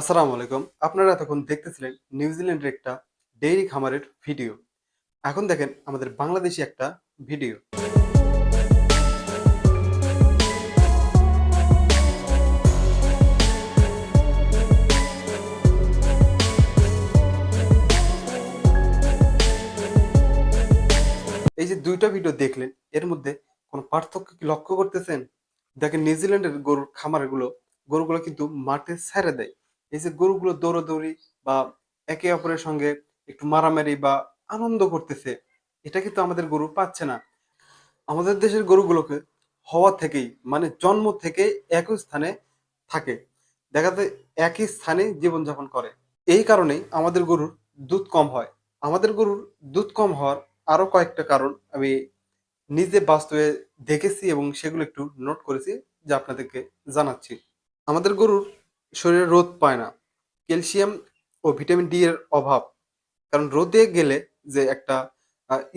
আসসালামু আলাইকুম। আপনারা এতক্ষণ দেখতেছিলেন নিউজিল্যান্ডের একটা ডেইরি খামারের ভিডিও। এখন দেখেন আমাদের বাংলাদেশি একটা ভিডিও। এই যে দুইটা ভিডিও দেখলেন, এর মধ্যে কোনো পার্থক্য কি লক্ষ্য করতেছেন? দেখেন নিউজিল্যান্ডের গরুর খামারগুলো, গরুগুলো কিন্তু মাঠে ছেড়ে দেয়। এই যে গরুগুলো দৌড়াদৌড়ি বা একে অপরের সঙ্গে একটু মারামারি বা আনন্দ করতেছে, এটা কিন্তু আমাদের গরু পাচ্ছে না। আমাদের দেশের গরুগুলোকে হওয়া থেকেই মানে জন্ম থেকে একই স্থানে থাকে, দেখা যায় একই স্থানে জীবনযাপন করে। এই কারণেই আমাদের গরুর দুধ কম হয়। আমাদের গরুর দুধ কম হওয়ার আরও কয়েকটা কারণ আমি নিজে বাস্তবে দেখেছি এবং সেগুলো একটু নোট করেছি, যা আপনাদেরকে জানাচ্ছি। আমাদের গরুর শরীরে রোদ পায় না। ক্যালসিয়াম ও ভিটামিন ডি এর অভাব। কারণ রোদে গেলে যে একটা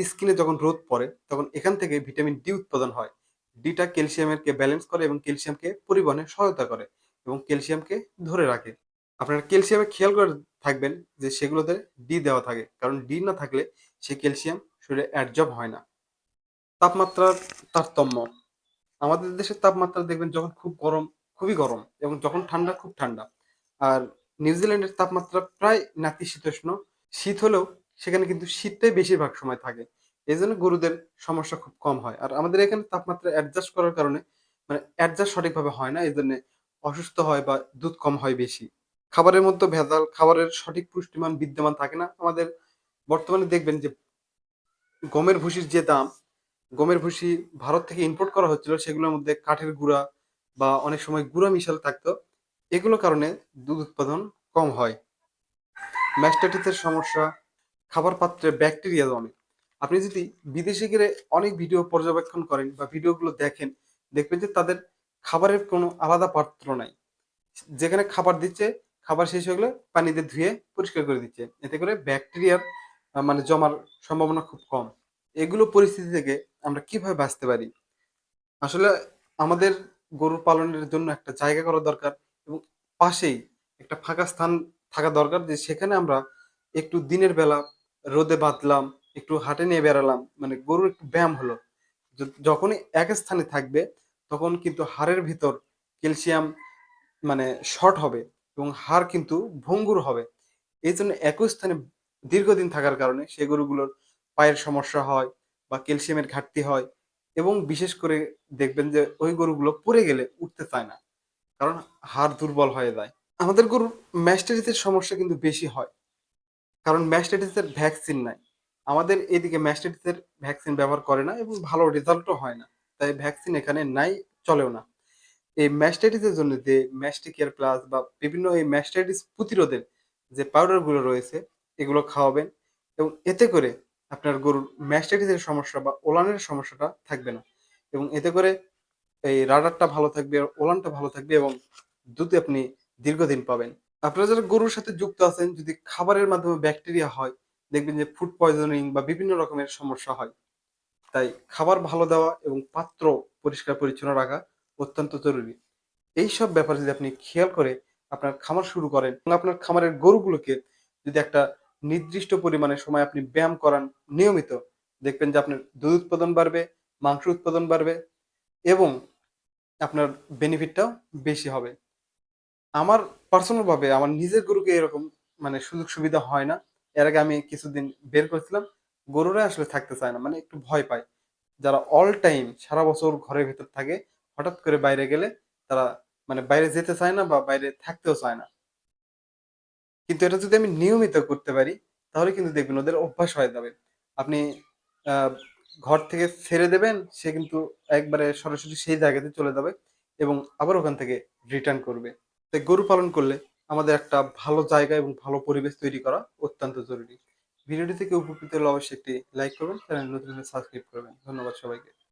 স্কিনে যখন রোদ পড়ে, তখন এখান থেকে ভিটামিন ডি উৎপাদন হয়। ডিটা ক্যালসিয়ামেরকে ব্যালেন্স করে এবং ক্যালসিয়ামকে পরিবহনে সহায়তা করে এবং ক্যালসিয়ামকে ধরে রাখে। আপনারা ক্যালসিয়ামে খেয়াল করে থাকবেন যে সেগুলোতে ডি দেওয়া থাকে। কারণ ডি না থাকলে সেই ক্যালসিয়াম শরীরে অ্যাডজব হয় না। তাপমাত্রার তারতম্য। আমাদের দেশের তাপমাত্রা দেখবেন যখন খুব গরম খুবই গরম এবং যখন ঠান্ডা, খুব ঠান্ডা। আর নিউজিল্যান্ডের তাপমাত্রা প্রায় নাতিশীতোষ্ণ শীত হলেও সেখানে কিন্তু শীতটাই বেশিরভাগ সময় থাকে। এই জন্য গরুদের সমস্যা খুব কম হয়। আর আমাদের এখানে তাপমাত্রা অ্যাডজাস্ট করার কারণে মানে অ্যাডজাস্ট সঠিকভাবে হয় না। এই জন্য অসুস্থ হয় বা দুধ কম হয় বেশি। খাবারের মধ্যে ভেজাল, খাবারের সঠিক পুষ্টিমান বিদ্যমান থাকে না। আমাদের বর্তমানে দেখবেন যে গমের ভুসির যে দাম, গমের ভুসি ভারত থেকে ইম্পোর্ট করা হচ্ছিল, সেগুলোর মধ্যে কাঠের গুঁড়া বা অনেক সময় গুঁড়া মিশাল থাকতো, এগুলো কারণে দুধ উৎপাদন কম হয়। ম্যাস্টাইটিসের সমস্যা, খাবার পাত্রে ব্যাকটেরিয়া জমে। আপনি যদি বিদেশে গেলে অনেক ভিডিও পর্যবেক্ষণ করেন বা ভিডিওগুলো দেখেন, দেখবেন যে তাদের খাবারের কোনো আলাদা পাত্র নাই। যেখানে খাবার দিচ্ছে, খাবার শেষ হয়ে গেলে পানিতে ধুয়ে পরিষ্কার করে দিচ্ছে। এতে করে ব্যাকটেরিয়ার মানে জমার সম্ভাবনা খুব কম। এগুলো পরিস্থিতি থেকে আমরা কীভাবে বাঁচতে পারি? আসলে আমাদের গরু পালনের জন্য একটা জায়গা করা দরকার এবং পাশেই একটা ফাঁকা স্থান থাকা দরকার যে সেখানে আমরা একটু দিনের বেলা রোদে বাঁধলাম, একটু হাঁটে নিয়ে বেড়ালাম মানে গরুর একটু ব্যায়াম হলো। যখনই এক স্থানে থাকবে তখন কিন্তু হাড়ের ভিতর ক্যালসিয়াম মানে শর্ট হবে এবং হাড় কিন্তু ভঙ্গুর হবে। এই জন্য একই স্থানে দীর্ঘদিন থাকার কারণে সেই গরুগুলোর পায়ের সমস্যা হয় বা ক্যালসিয়ামের ঘাটতি হয় এবং বিশেষ করে দেখবেন যে ওই গরুগুলো পড়ে গেলে উঠতে চায় না, কারণ হাড় দুর্বল হয়ে যায়। আমাদের গরুর ম্যাস্টাইটিসের সমস্যা কিন্তু বেশি হয়, কারণ ম্যাস্টাইটিসের ভ্যাকসিন নাই। আমাদের এদিকে ম্যাস্টাইটিসের ভ্যাকসিন ব্যবহার করে না এবং ভালো রেজাল্টও হয় না, তাই ভ্যাকসিন এখানে নাই, চলেও না। এই ম্যাস্টাইটিসের জন্য যে ম্যাস্টিকেয়ার প্লাস বা বিভিন্ন এই ম্যাস্টাইটিস প্রতিরোধের যে পাউডারগুলো রয়েছে, এগুলো খাওয়াবেন এবং এতে করে আপনার গরুর ম্যাস্টাইটিসের সমস্যা বা ওলানের সমস্যাটা থাকবে না। এবং এতে করে এই রাডারটা ভালো থাকবে ওলানটা ভালো থাকবে এবং দুধ আপনি দীর্ঘদিন পাবেন। আপনারা যারা গরুর সাথে যুক্ত আছেন, যদি খাবারের মাধ্যমে ব্যাকটেরিয়া হয়, দেখবেন যে ফুড পয়জনিং বা বিভিন্ন রকমের সমস্যা হয়। তাই খাবার ভালো দেওয়া এবং পাত্র পরিষ্কার পরিচ্ছন্ন রাখা অত্যন্ত জরুরি। এই সব ব্যাপারে যদি আপনি খেয়াল করে আপনার খামার শুরু করেন এবং আপনার খামারের গরুগুলোকে যদি একটা নির্দিষ্ট পরিমাণে সময় আপনি ব্যায়াম করান নিয়মিত। দেখবেন যে আপনার দুধ উৎপাদন বাড়বে, মাংস উৎপাদন বাড়বে এবং আপনার বেনিফিটটাও বেশি হবে। আমার পার্সোনাল ভাবে আমার নিজের গরুকে এরকম মানে সুযোগ সুবিধা হয় না। এর আগে আমি কিছুদিন বের করেছিলাম, গরুরা আসলে থাকতে চায় না মানে একটু ভয় পায়। যারা অল টাইম সারা বছর ঘরের ভিতর থাকে, হঠাৎ করে বাইরে গেলে তারা মানে বাইরে যেতে চায় না বা বাইরে থাকতেও চায় না। কিন্তু এটা যদি আমি নিয়মিত করতে পারি, তাহলে কিন্তু দেখবেন ওদের অভ্যাস হয়ে যাবে। আপনি ঘর থেকে ছেড়ে দেবেন, সে কিন্তু একবারে সরাসরি সেই জায়গাতে চলে যাবে এবং আবার ওখান থেকে রিটার্ন করবে। তাই গরু পালন করলে আমাদের একটা ভালো জায়গা এবং ভালো পরিবেশ তৈরি করা অত্যন্ত জরুরি। ভিডিওটি থেকে উপকৃত হলে অবশ্যই একটি লাইক করবেন, চ্যানেল নতুন সাবস্ক্রাইব করবেন। ধন্যবাদ সবাইকে।